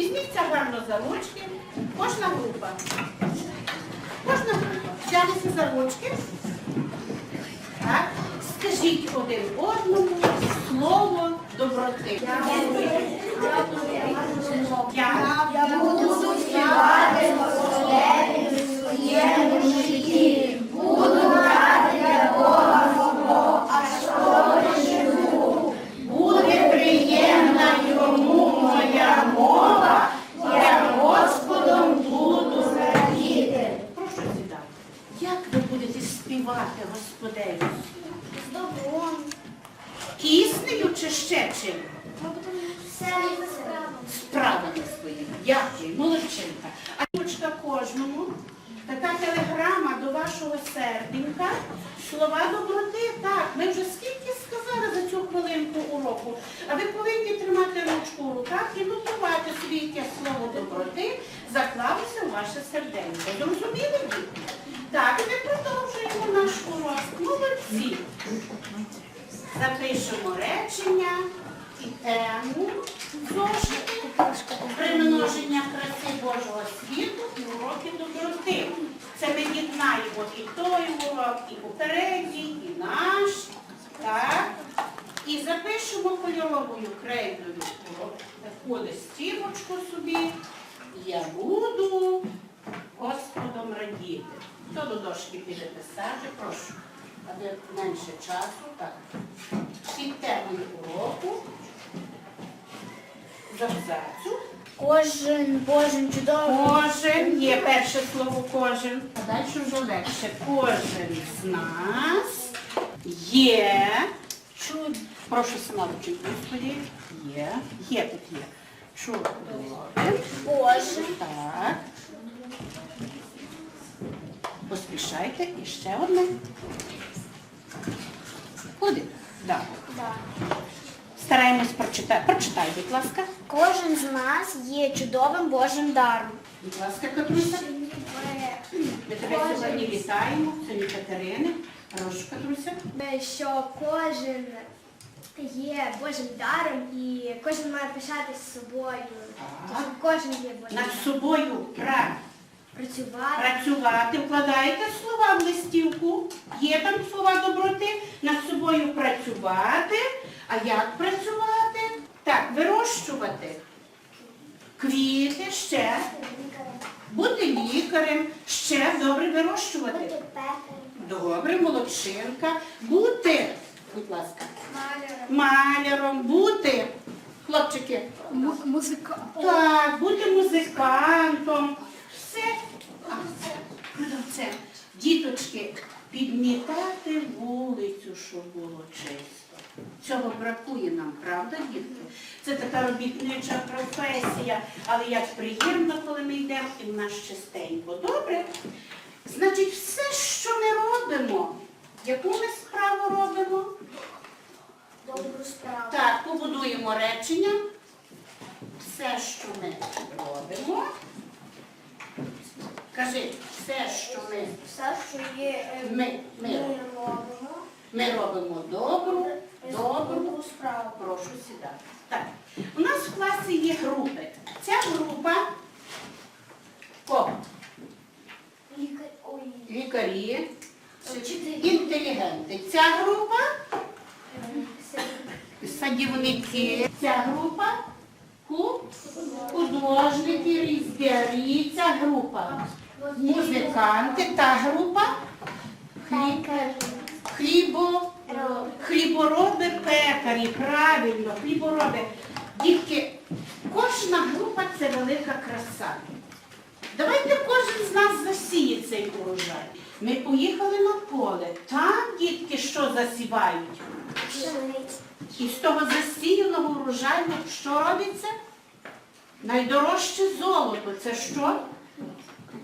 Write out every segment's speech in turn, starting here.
Візьміться гарно за ручки. Кожна група. Кожна група. Взялися за ручки. Так. Скажіть один одному слово доброти. Я, буду співати Господеві в своєму житті. Буду брати для Бога свого, аж коли живу. Буде приємна йому моя мова, я Господом буду радіти. прошу сідати. Як ви будете співати Господеві? З добром. Піснею чи ще чим? Все Справами своїми. Дякую, молодчинка. А дочка кожному, така телеграма до вашого серденька, слова доброти. Так, ми вже скільки сказали за цю хвилинку уроку. А ви повинні тримати ручку в руках і нотувати собі яке слово доброти, заклалося ваше серденько. Зрозуміли діти? Так, ми продовжуємо наш урок. Молодці. Запишемо речення і тему зошиту примноження краси Божого світу і уроки доброти. Це ми єднаємо і той урок, і попередній, і наш. Так? І запишемо кольоровою крейдою урок. таку листівочку собі. Я буду Господом радіти. Хто до дошки піде писати, прошу. Аби менше часу. Так. Під темою уроку. з абзацу. Кожен Божий чудовий. Кожен є перше слово кожен, а далі вже легше. Кожен з нас є. Чуд. Прошу сама вчити, Господі. Є. Є тут є. Чудовим. Божий. Так. Поспішайте і ще одне. Куди? Да. Да. Стараємось прочитати. Прочитай, будь ласка. Кожен з нас є чудовим Божим даром. Будь ласка, Катруся. Ми тебе сьогодні вітаємо. Сьогодні Катерини. Прошу, Катруся. Що кожен є Божим даром і кожен має пишатись собою. Так. Кожен є Божим Над даром. собою пра- Працювати. працювати, вкладаєте слова в листівку. Є там слова доброти. Над собою працювати. А як працювати? Так, вирощувати. Квіти ще. Бути лікарем, ще добре вирощувати. Добре, молодчинка. Бути, будь ласка, Маляром. бути. Хлопчики, так, бути музикантом. Все. А. Діточки, підмітати вулицю, щоб було чисто. Цього бракує нам, правда, дітки? Це така робітнича професія, але як приємно, коли ми йдемо і в нас чистенько. Добре? Значить, все, що ми робимо, яку ми справу робимо? Добру справу. Так, побудуємо речення. Все, що ми робимо. Кажи, все, що ми, Все, що є е, ми, ми, робимо. ми робимо добру, добру. Добру справу. Прошу сідати. Так, у нас в класі є групи. Ця група кого? Лікар. Ой. Лікарі, Вчителі. інтелігенти. Ця група Садівники. Ця група художники, різбярі. Ця група музиканти. Та група хліб, хлібо, хлібороби пекарі. Правильно, хлібороби. Дітки, кожна група це велика краса. Давайте кожен з нас засіє цей урожай. Ми поїхали на поле. Там дітки що засівають? І з того засіяного урожаю що робиться? Найдорожче золото. Це що?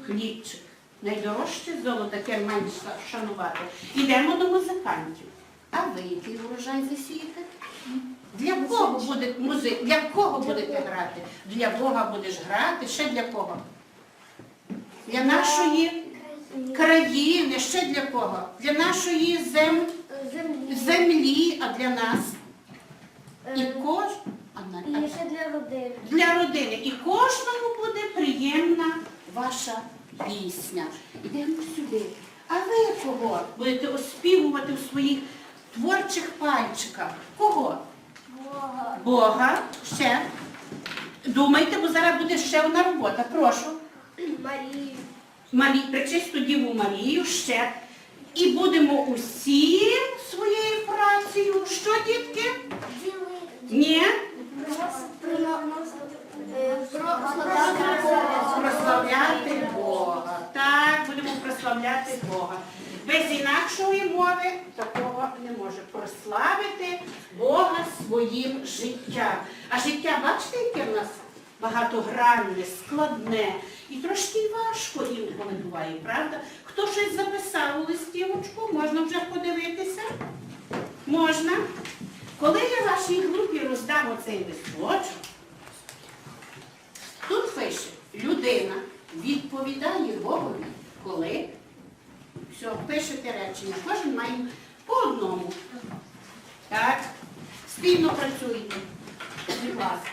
Хлібчик. Найдорожче золото, яке менше шанувати. Йдемо до музикантів. А ви який урожай засієте? Для кого буде музик? Для кого будете грати? Для Бога будеш грати, ще для кого? Для нашої країни, ще для кого? Для нашої зем... Землі. землі, а для нас. І Е, кож... І ще для родини. для родини. І кожному буде приємна ваша пісня. Йдемо сюди. А ви кого будете оспівувати у своїх творчих пальчиках? Кого? Бога. Бога. Ще. Думайте, бо зараз буде ще одна робота. Прошу. Марію. Марі, причисту Діву Марію ще. І будемо усім своєю працею. Що, дітки? Ні? Прославляти Бога. Так, будемо прославляти Бога. Без інакшої мови такого не може прославити Бога своїм життям. А життя, бачите, яке в нас багатогранне, складне і трошки важко інколи буває, правда? Хто щось записав у листівочку, можна вже подивитися? Можна. Коли я вашій групі роздам оцей листочок, Тут пише, людина відповідає Богові, коли. Все, пишете речення. Кожен має по одному. Так? Спільно працюйте. Будь ласка.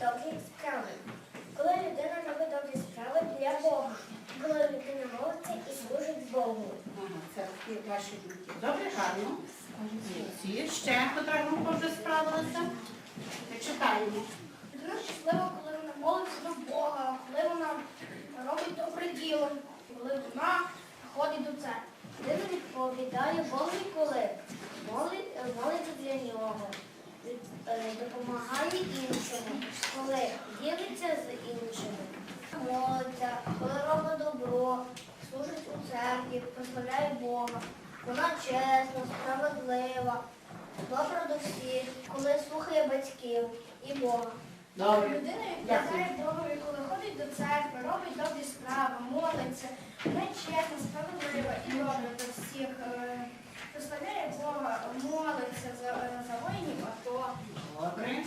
Добрі справи. Коли людина робить добрі справи для Бога, коли людина молиться і служить Богу. Ага, це такі ваші думки. Добре, гарно. Ці ще котра група вже справилася. Читаємо. Людина щаслива, коли вона молиться до Бога, коли вона робить добре діло, коли вона ходить до церкви. Людина відповідає Богові, коли моли- молиться для нього, допомагає іншому, коли ділиться з іншими. Молиться, коли робить добро, служить у церкві, прославляє Бога. Вона чесна, справедлива, добра до всіх, коли слухає батьків і Бога. Добре. Людина відповідає Богові, коли ходить до церкви, робить добрі справи, молиться, вона чесна, справедлива і добра до всіх. е, Прославляє Бога, молиться за, за воїнів АТО. Добре.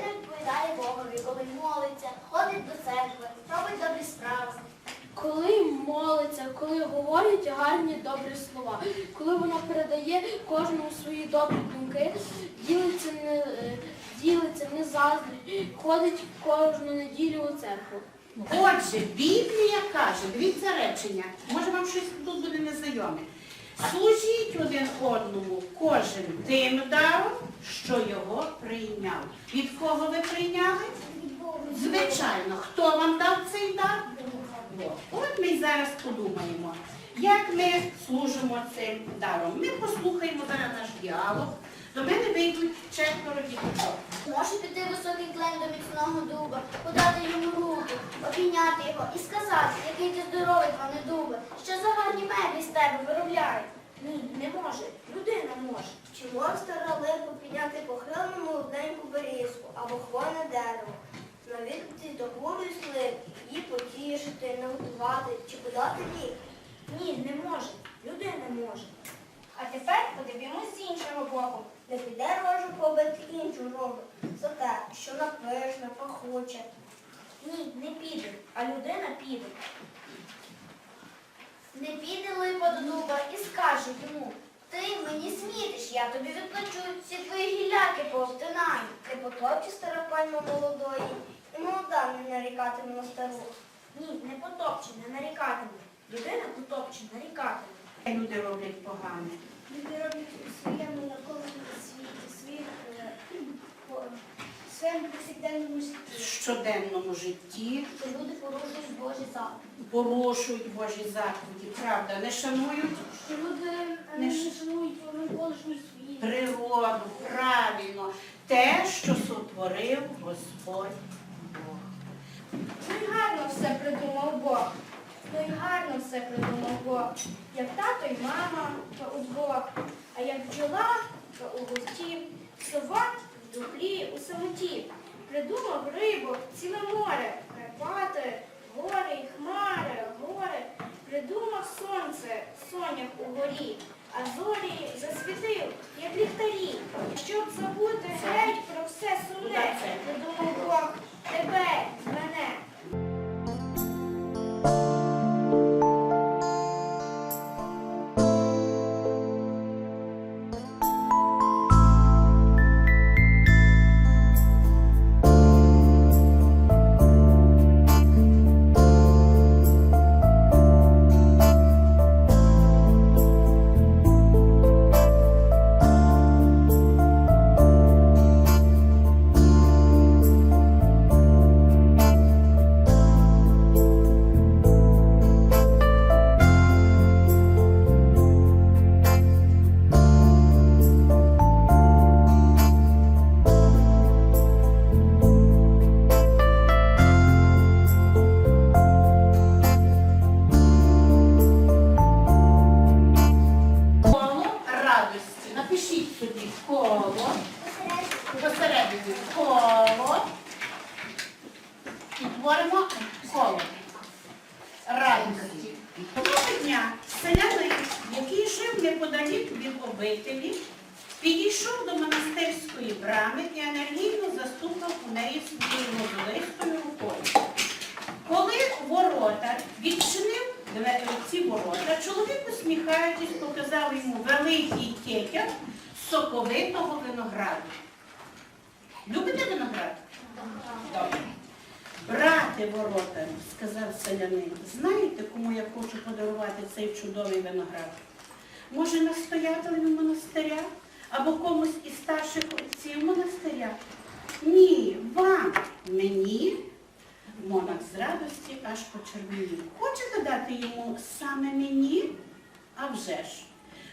Людина відповідає Богові, коли молиться, ходить до церкви, робить добрі справи. Коли молиться, коли говорить гарні добрі слова, коли вона передає кожному свої добрі думки, ділиться не, е, ділиться не заздрить, ходить кожну неділю у церкву. Отже, Біблія каже, дивіться речення, може вам щось тут буде незнайоме. Служіть один одному кожен тим даром, що його прийняв. Від кого ви прийняли? Звичайно, хто вам дав цей дар? От ми зараз подумаємо, як ми служимо цим даром. Ми послухаємо зараз наш діалог. До мене вийдуть четверо діточок. Може піти високий клен до міцного дуба, подати йому руку, обійняти його і сказати, який ти здоровий, пане дубе, що за меблі з тебе виробляють. Не може. Людина може. Чи може стара липа підняти похилену молоденьку берізку або хвойне дерево, навідати до бурю слив, її потішити, нагодувати чи подати лік? Ні, не може. Людина може. А тепер подивимось з іншого боку. Не піде рожу побити іншу рожу за те, що напишна, пахуче. Ні, не піде, а людина піде. Не піде липа до дуба і скаже йому, ти мені смітиш, я тобі відплачу всі твої гілляки повтинаю. Ти потопче стара пальма молодої, і молода не нарікатиме на стару. Ні, не потопче, не нарікатиме. Людина потопче, нарікатиме. Люди роблять погане. Люди роблять у своєму навколишньому світі, своєму повсякденному житті. щоденному житті Що люди порушують Божі заповіді. порушують Божі заповіді, правда, не шанують. Що люди е, Не не ш- шанують навколишній світ, природу, правильно, те, що сотворив Господь Бог. Ну гарно все придумав Бог. Ну гарно все придумав Бог. Як тато й мама, то удвох, а як бджола, то у густі, сова в дуплі у самоті. Придумав рибу, ціле море, монастирської брами і енергійно застукав у неї своєю мозолистою рукою. Коли ворота відчинив ці ворота, чоловік, усміхаючись, показав йому великий кекер соковитого винограду. Любите виноград? Добре. Брате ворота, сказав селянин, знаєте, кому я хочу подарувати цей чудовий виноград? Може, настоятелю монастиря або комусь із старших отців монастиря? Ні, вам, мені. Монах з радості аж почервонів. Хочете дати йому саме мені? А вже ж.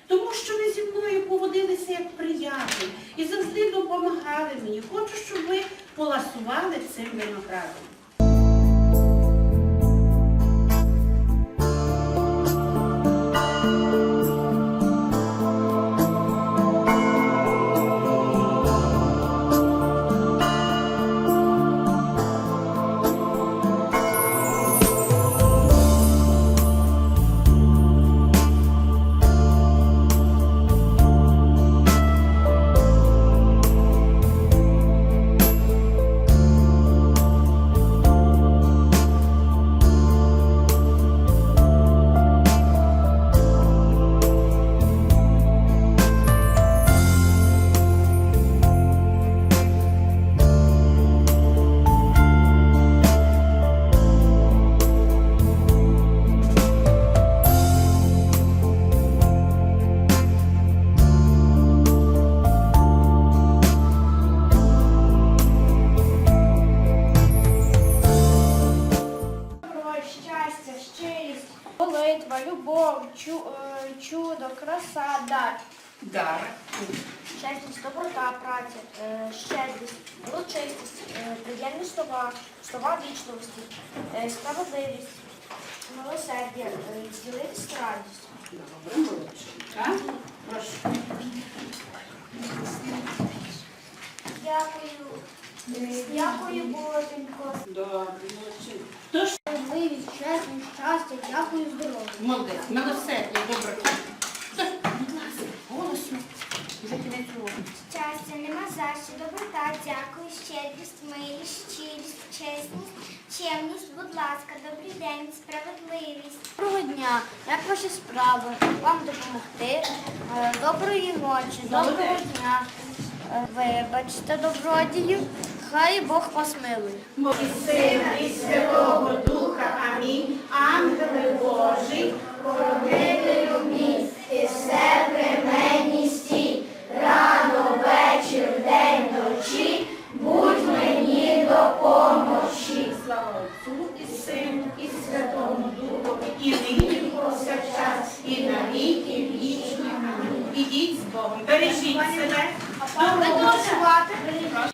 Тому що ви зі мною поводилися як приятель і завжди допомагали мені. Хочу, щоб ви поласували цим виноградом. Щастя, щирість, молитва, любов, чу- е, чудо, краса, дар. Дар. Чесність, доброта, праця, е, щедрість, урочистість, е, приємні слова, слова вічливості, е, справедливість, милосердя, ділитися радістю. Добре, молодчинка. Прошу. Дякую. Дякую, Боженько. Добре, молодчинка. Хто ж Справедливість, чесність, щастя, дякую, здоров'я. Молодець, милосердя, добре. Будь ласка, голосно. Вже кінець уроку. Щастя, нема за що, доброта, дякую, щедрість, милість, щирість, чесність, чемність, будь ласка, добрий день, справедливість. Доброго дня, як ваші справи? Вам допомогти? Е, Доброї ночі, доброго дня. Е, Вибачте, добродію, хай Бог вас милує. І Сина, і Святого Духа. Амінь. Ангели Божий, Хоронителю мій, і все при мені стій, рано, вечір, день, ночі, будь мені допомощі. слава Отцю, і Сину, і Святому Духу, і нині, повсякчас, і на віки вічні. Амінь. Ідіть з Богом. Бережіть себе. Дуже